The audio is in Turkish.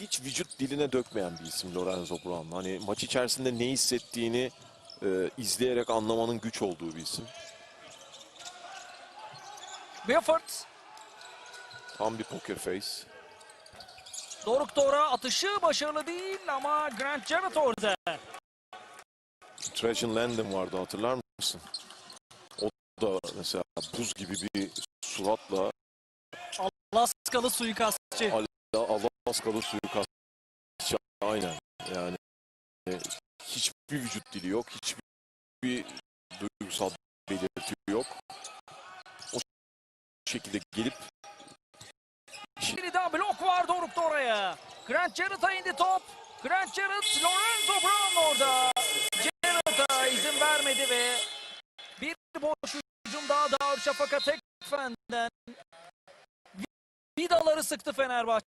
hiç vücut diline dökmeyen bir isim Lorenzo Brown. Hani maç içerisinde ne hissettiğini e, izleyerek anlamanın güç olduğu bir isim. Buford Tam bir poker face. Doruk Dora atışı başarılı değil ama Grant Jarrett orada. Trajan Landon vardı hatırlar mısın? O da mesela buz gibi bir suratla Alaskalı suikastçı. Al- Alaskalı suikastçı aynen yani e, hiçbir vücut dili yok hiçbir duygusal belirti yok o şekilde gelip daha blok var Doruk Dora'ya. Grant Jarrett'a indi top. Grant Jarrett, Lorenzo Brown orada. Jarrett'a izin vermedi ve bir boş hücum daha Darüşşafaka tek fenden. Vidaları sıktı Fenerbahçe